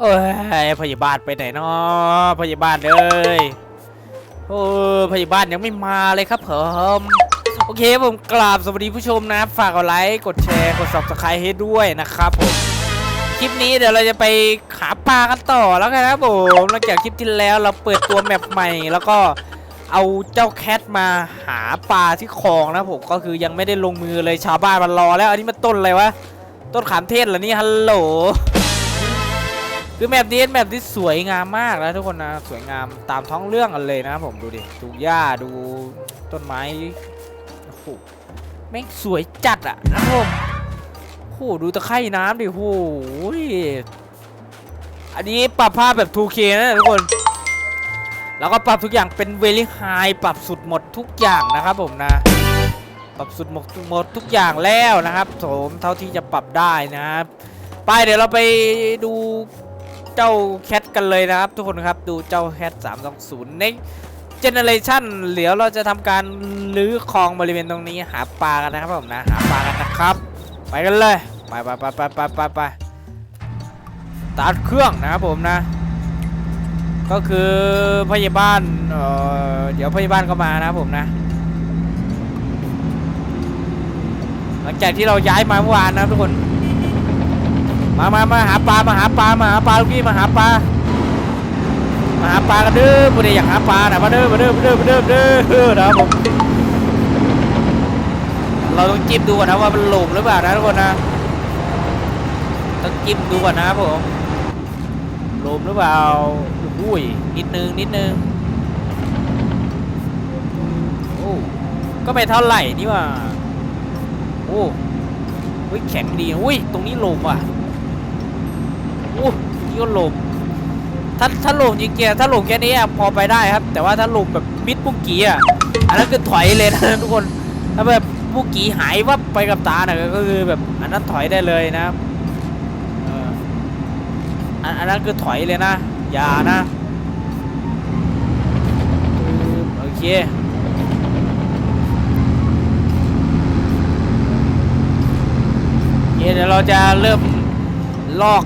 เอ้ยพยาบาลไปไหนเนาะพยาบาลเอ้ยโอ้พยาบาลยังไม่มาเลยครับผมโอเคผมกราบสวัสดีผู้ชมนะฝากกดไลค์กดแชร์กด subscribe ให้ด้วยนะครับผมคลิปนี้เดี๋ยวเราจะไปหาปลากันต่อแล้วกันครับผมหลังจากคลิปที่แล้วเราเปิดตัวแมปใหม่ แล้วก็เอาเจ้าแคทมาหาปลาที่คลองนะผมก็คือยังไม่ได้ลงมือเลยชาวบ้านมันรอแล้ว อันนี้มันต้นอะไรวะต้นขามเทศเหรอนี่ฮัลโหล คือแมปนี้แมปที่สวยงามมากนะทุกคนนะสวยงามตามท้องเรื่องกันเลยนะผมดูดิดูหญ้าดูต้นไม้โอ้โหแม่งสวยจัดอะนะผมโอ้โหดูตะไคร่น้ำดิโอ้โหอันนี้ปรับภาพแบบ 2K นะทุกคน แล้วก็ปรับทุกอย่างเป็น very high ปรับสุดหมดทุกอย่างนะครับผมนะ ปรับสุดหมดหมดทุกอย่างแล้วนะครับผมเท่าที่จะปรับได้นะครับไปเดี๋ยวเราไปดู เจ้าแคทกันเลยนะครับ ทุกคนครับดูเจ้าแคท320 next generation เดี๋ยวเราจะทำการลื้อคลองบริเวณตรงนี้หาปลากันนะครับผมนะหาปลากันนะครับ ไปกันเลยไปไปไปไปไปไปไปตาร์ทเครื่องนะครับผมนะ ก็คือพยาบาลเอ่อเดี๋ยวพยาบาลก็มานะครับผมนะ หลังจากที่เราย้ายมาเมื่อวานนะครับทุกคน มามามาหาปลา มาหาปลา มาหาปลาลูกพี่มาหาปลา มาหาปลากันเด้อผู้ใดอยากหาปลานะมาเด้อมาเด้อมาเด้อมาเด้อมาเด้อนะครับผม เราต้องจิ้มดูก่อนนะว่ามันหลงหรือเปล่านะทุกคนนะ ต้องจิ้มดูก่อนนะครับผมหลงหรือเปล่าอุ้ยนิดนึงนิดนึงโอ้ก็ไม่เท่าไหร่นี่ว่า โอ้ยแข็งดีอุ้ยตรงนี้ลมว่ะ โอ้นี่ก็ลมถ้าถ้าหลมจริงๆถ้าหลมแค่นี้พอไปได้ครับ แต่ว่าถ้าหลมแบบมิดปุกกี้อะอันนั้นคือถอยเลยนะทุกคนถ้าแบบปุกกี้หายวับไปกับตาน่ะก็คือแบบอันนั้นถอยได้เลยนะครับอออันนั้นคือถอยเลยนะอย่านะโอเคโอเคเดี๋ยวเราจะเริ่มลอก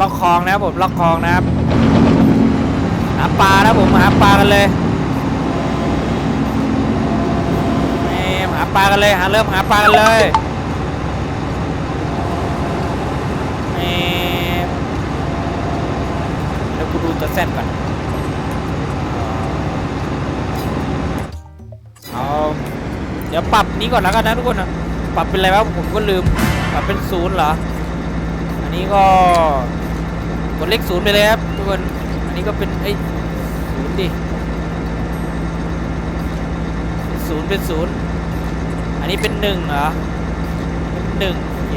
ลอกคลองนะครับผมลอกคลองนะครับหาปลานะผมหาปลากันเลยแหมหาปลากันเลยหาเริ่มหาปลากันเลยแหมเดี๋ยวกูดูตัวเส้นก่อนเอาเดี๋ยวปรับนี้ก่อนแล้วกันนะทุกคนนะปรับเป็นอะไรวะผมก็ลืมปรับเป็นศูนย์เหรอ นนี้ก็กดเลขศูนย์ไปเลยครับทุกคน อันนี้ก็เป็นเอ้ศูนย์ดิศูนย์เป็นศูนย์อันนี้เป็นหนึ่งเหรอเป็นหนึ่งโอเค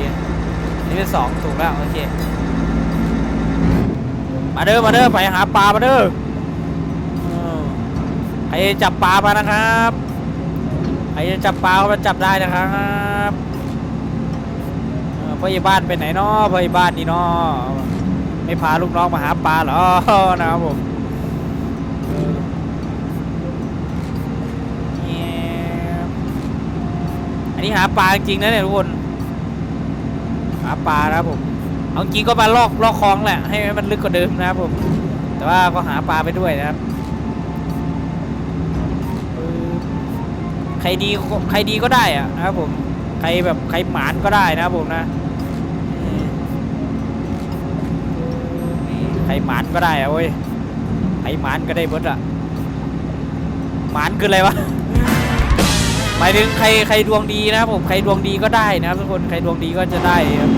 อันนี้เป็นสองถูกแล้วโอเค มาเด้อมาเด้อไปหาปลามาเด้อเออใครจับปลามานะครับใครจะจับปลาก็มาจับได้นะครับ เออพยาบาลไปไหนเนาะพยาบาลนี่เนาะไม่พาลูกน้องมาหาปลาหรอนะครับผมอันนี้หาปลาจริงนะเนี่ยทุกคนหาปลานะครับผมเอาจริงก็มาลอกลอกคลองแหละให้มันลึกกว่าเดิมนะครับผม แต่ว่าก็หาปลาไปด้วยนะครับใครดีใครดีก็ได้อะนะครับผมใครแบบใครหมานก็ได้นะครับผมนะ ใครหมานก็ได้อะเว้ยใครหมานก็ได้เบิดอะหมานคืออะไรวะหมายถึงใครใครดวงดีนะครับผมใครดวงดีก็ได้นะครับทุกคนใครดวงดีก็จะได้ครับ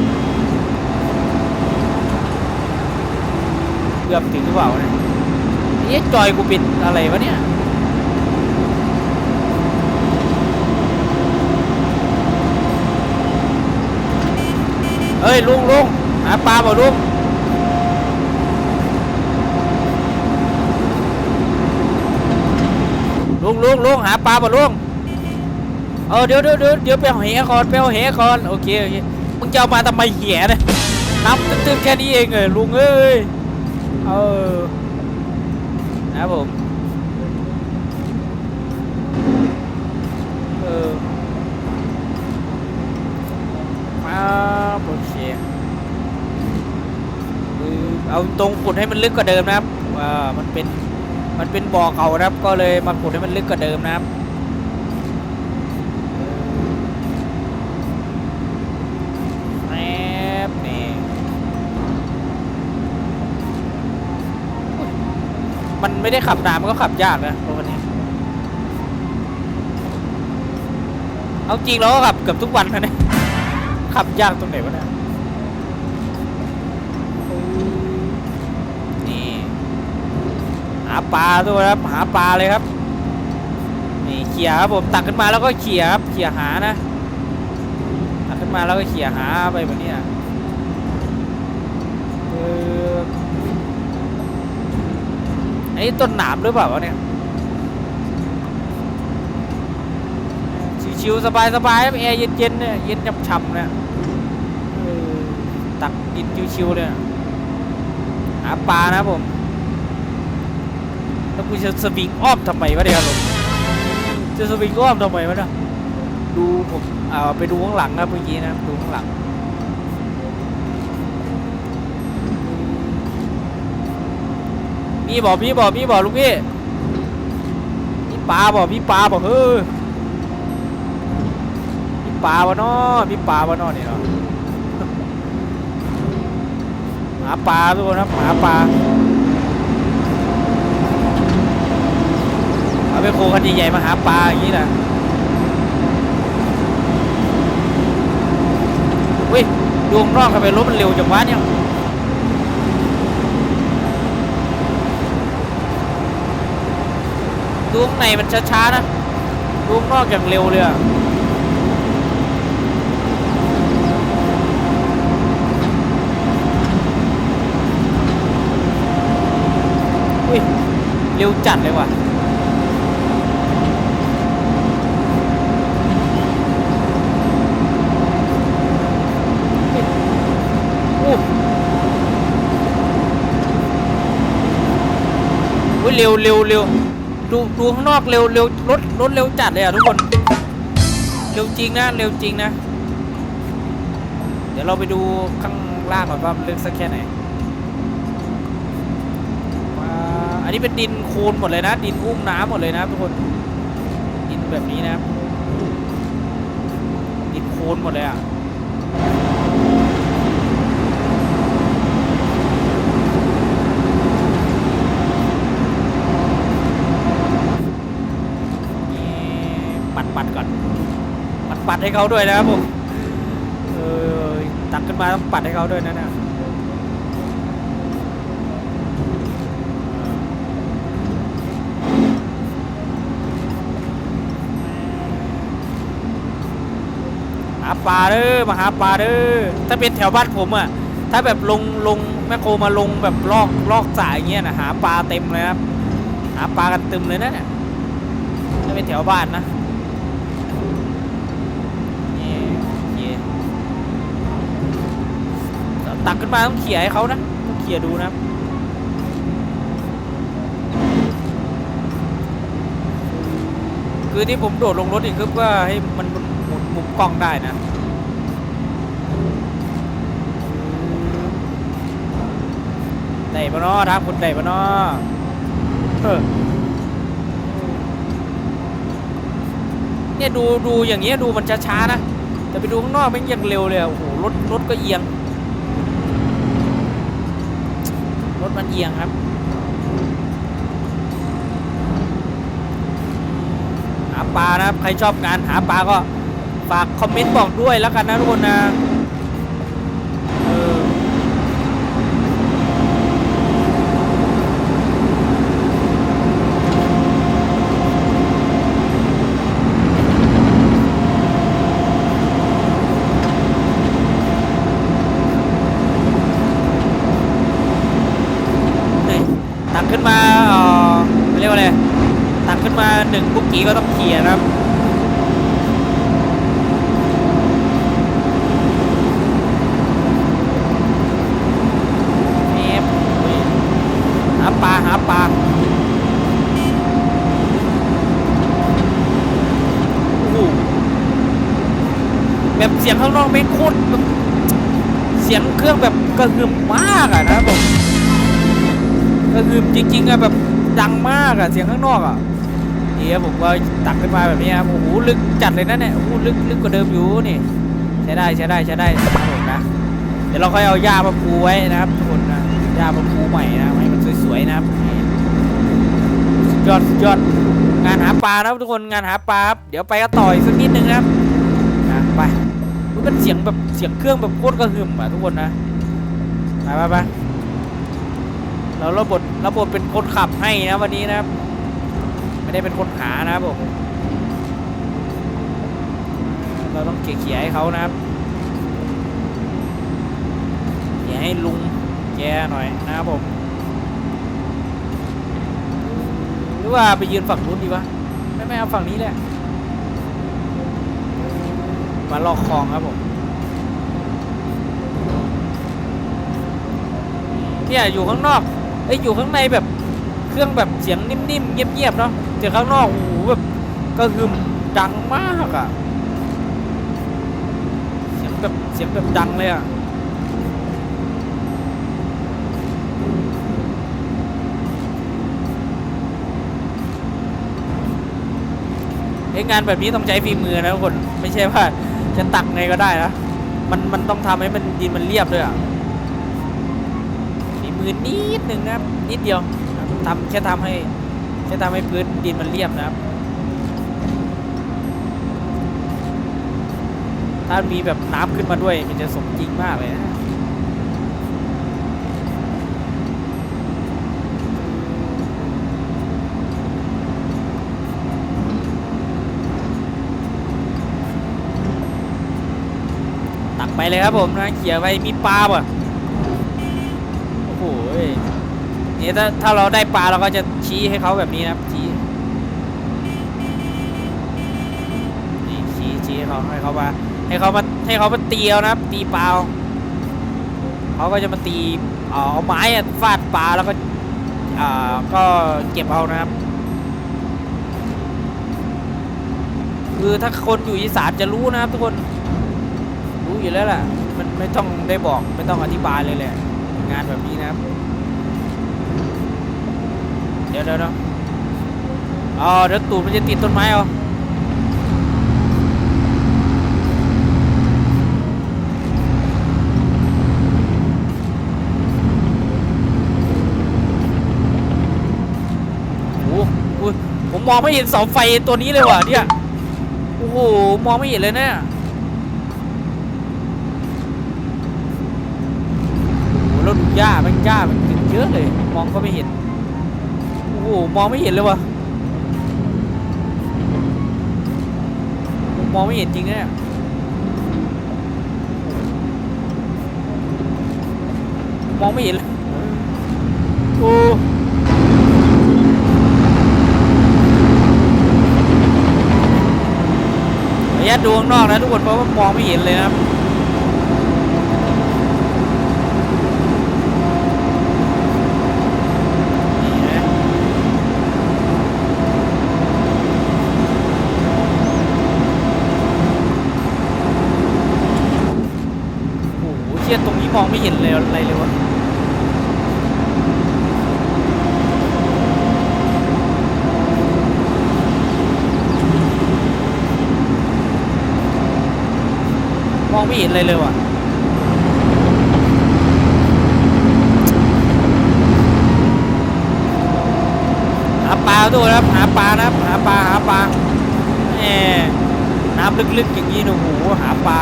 เกือบถึงหรือเปล่าเนี่ยเอ๊ะจอยกูปิดอะไรวะเนี่ยเฮ้ยลุงลุงหาปลาเปล่ลุง ลุงลุงลุงหาปลาเปล่าลุงเออเดี๋ยวเดี๋ยวเดี๋ยวเดี๋ยวไปเอาเหก่อนไปเอาเหก่อนโอเคโอเคมึงจะเอามาทำไมเหี้ยเนี่ยน้ำตื้นๆแค่นี้เองเหรอลุงเอ้ยเออนะครับผมเออมาโอเคเอาตรงขุดให้มันลึกกว่าเดิมนะครับว่ามันเป็น มันเป็นบ่อเก่านะครับก็เลยมาขุดให้มันลึกกว่าเดิมนะครับแอบนี่มันไม่ได้ขับนานมันก็ขับยากนะรถคันนี้ เอาจริงเราก็ขับเกือบทุกวันนะเนี่ยขับยากตรงไหนวะเนี่ยนี่หาปลาด้วยครับหาปลาเลยครับนี่เขี่ยครับผมตักขึ้นมาแล้วก็เขี่ยครับเขี่ยหานะตักขึ้นมาแล้วก็เขี่ยหาไปแบบนี้นะอันนี้ต้นหนามหรือเปล่าวะเนี่ยชิวๆสบายๆครับแอร์เย็นๆเนี่ยเย็นฉ่ำๆเนี่ยตักกินชิวๆเลยหาปลานะผม แล้วกูจะสวิงอ้อมทำไมวะเนี่ยครับผมจะสวิงอ้อมทำไมวะเนี่ยดูผมเอาไปดูข้างหลังครับเมื่อกี้นะดูข้างหลังมีบอกมีบอกมีบอกลูกพี่มีปลาบอกมีปลาบอกเฮ้ยมีปลาวะเนาะมีปลาวะเนาะนี่เนาะหาปลาทุกคนครับหาปลาเอา ไปโคคันใหญ่มาหาปลาอย่างนี้นะเฮ้ยดวงนอกทำไมรถมันเร็วจังวะเนี่ยดวงในมันช้าๆนะดวงนอกอย่างเร็วเลยอะอุ้ยเร็วจัดเลยว่ะ เร็วเร็วเร็วดูดูข้างนอกเร็วเร็วรถรถเร็วจัดเลยอะทุกคน เร็วจริงนะเร็วจริงนะ เดี๋ยวเราไปดูข้างล่างก่อนว่ามันลึกสักแค่ไหนอันนี้เป็นดินโคลนหมดเลยนะ ดินอุ้มน้ำหมดเลยนะทุกคนดินแบบนี้นะดินโคลนหมดเลยอะ นี่ปัดปัดก่อน ปัดให้เขาด้วยนะครับผมเออตักขึ้นมาต้องปัดให้เขาด้วยนะเนี่ยหาปลาเด้อมาหาปลาเด้อถ้าเป็นแถวบ้านผมอะถ้าแบบลงลงแมคโครมาลงแบบลอกลอกสายเงี้ยนะหาปลาเต็มเลยครับหาปลากันเต็มเลยนะเนี่ยถ้าเป็นแถวบ้านนะนี่นี่ ตักขึ้นมาต้องเขี่ยให้เขานะต้องเขี่ยดูนะครับคือที่ผมโดดลงรถอีกคือว่าให้มันหมุนมุมกล้องได้นะได้ปะเนาะทางคุณได้ปะเนาะเออเนี่ยดูดูอย่างเงี้ยดูมันช้าๆนะแต่ไปดูข้างนอกมันยังเร็วเลยโอ้โหรถรถก็เอียง ถมันเอียงครับหาปลานะครับ ใครชอบงานหาปลาก็ฝากคอมเมนต์บอกด้วยแล้วกันนะทุกคนนะเออ นี่ตักขึ้นมาเอ่อเรียกว่าอะไรตัก ขึ้นมาหนึ่งบุกกี้ก็ต้องเขี่ยนะครับเอฟอุ้ยหาปลาหาปลาโอ้โหแบบเสียงข้างนอกไม่โคตรเสียงเครื่องแบบกระหึ่มมากอะนะผมกระหึ่มจริงๆอะแบบดังมากอะเสียงข้างนอกอะ นี่ครับผมก็ตักขึ้นมาแบบนี้ครับโอ้โหลึกจัดเลยนะเนี่ยโอ้โหลึกลึกกว่าเดิมอยู่นี่ใช้ได้ใช้ได้ใช้ได้ครับผมนะเดี๋ยวเราค่อยเอาหญ้ามาปูไว้นะครับทุกคนนะหญ้ามาปูใหม่นะให้มันสวยๆนะครับสุดยอดสุดยอดงานหาปลานะครับทุกคนงานหาปลาครับเดี๋ยวไปกันต่ออีกสักนิดนึงนะครับนะไปมันเป็นเสียงแบบเสียงเครื่องแบบโคตรกระหึ่มอะทุกคนนะไปไปไปเราระบบระบบเป็นคนขับให้นะวันนี้นะครับ ได้เป็นคนหานะครับผมเราต้องเขี่ยให้เขานะครับเขี่ยให้ลุงแกหน่อยนะครับผม หรือว่าไปยืนฝั่งนู้นดีวะไม่ไม่เอาฝั่งนี้แหละมาลอกคลองครับผมเนี่ยอยู่ข้างนอกเอ้อยู่ข้างในแบบ เครื่องแบบเสียงนิ่มๆ เงียบๆเนาะแต่ข้างนอกโอ้โหแบบก็คือดังมากอะเสียงแบบเสียงแบบดังเลยอะเองานแบบนี้ต้องใช้ฝีมือนะทุกคน ไม่ใช่ว่าจะตักไงก็ได้นะ มันมันต้องทำให้มันดินมันเรียบด้วยอะฝีมือนิดหนึ่งนะครับนิดเดียว ทำแค่ทำให้แค่ทำให้พื้นดินมันเรียบนะครับถ้ามีแบบน้ำขึ้นมาด้วยมันจะสมจริงมากเลยนะตักไปเลยครับผมนะเขี่ยไปมีปลาป่ะโอ้โห นี่ถ้าถ้าเราได้ปลาเราก็จะชี้ให้เขาแบบนี้นะครับชี้นี่ชี้ชี้ให้เขาให้เขามาให้เขามาให้เขามาตีเอานะครับ ตีปลาเอาเขาก็จะมาตีเอาเอาไม้อะฟาดปลาแล้วก็อ่าก็เก็บเอานะครับ คือถ้าคนอยู่อีสานจะรู้นะครับทุกคนรู้อยู่แล้วแหละมันไม่ต้องได้บอกไม่ต้องอธิบายเลยแหละงานแบบนี้นะครับ ดี๋ยวเดี๋ยวเอ๋อเดี๋ยวตูดมันจะติดต้นไม้เอาโอ้โหผมมองไม่เห็นเสาไฟตัวนี้เลยว่ะเนี่ย โอ้โห มองไม่เห็นเลยเนี่ยโอ้โหแล้วดูหญ้ามันหญ้ามันเยอะเลย มองก็ไม่เห็น อ้โหมองไม่เห็นเลยวะมองไม่เห็นจริงเนี่ยมองไม่เห็นเลยโอ้ระยะดูข้างนอกนะทุกคนเพราะว่ามองไม่เห็นเลยนะครับ นี่นะโอ้โหเชี่ยตรงนี้ มองไม่เห็นเลยอะไรเลยวะมองไม่เห็นอะไรเลยว่ะหาปลาด้วยนะครับหาปลานะครับหาปลาหาปลาแหมน้ำลึกๆอย่างนี้นะโหหาปลา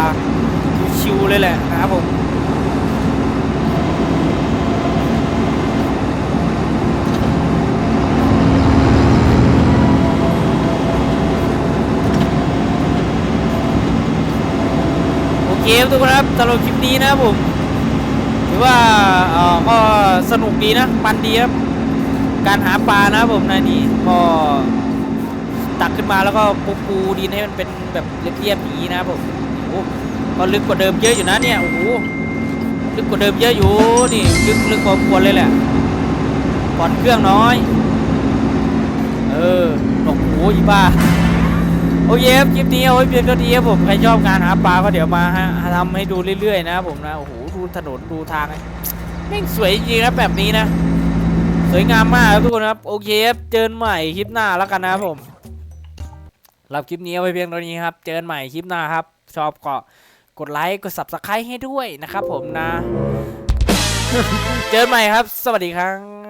ชิวเลยแหละนะครับผม เคครับทุกคนครับสำหรับคลิปนี้นะครับผมถือว่าก็สนุกดีนะมันดีครับการหาปลานะครับผมในนี้ก็ตักขึ้นมาแล้วก็ปูปูดินให้มันเป็นแบบเรียบๆอย่างนี้นะครับผมโอ้โหก็ลึกกว่าเดิมเยอะอยู่นะเนี่ยโอ้โหลึกกว่าเดิมเยอะอยู่นี่ลึกลึกพอควรเลยแหละผ่อนเครื่องน้อย เออโอ้โหอีบ้า โอเคครับคลิปนี้เอาไว้เพียงเท่านี้ครับผมใครชอบงานหาปลาก็เดี๋ยวมาฮะทำให้ดูเรื่อยๆนะครับผมนะโอ้โหดูถนนดูทางไงแม่งสวยจริงๆครับแบบนี้นะ สวยงามมากครับทุกคนครับโอเคครับเจอกันใหม่คลิปหน้าแล้วกันนะครับผมรับคลิปนี้เอาไว้เพียงเท่านี้ครับ เจอกันใหม่คลิปหน้าครับ ชอบก็กดไลค์กด subscribe ให้ด้วยนะครับผมนะ เจอกันใหม่ครับ สวัสดีครับ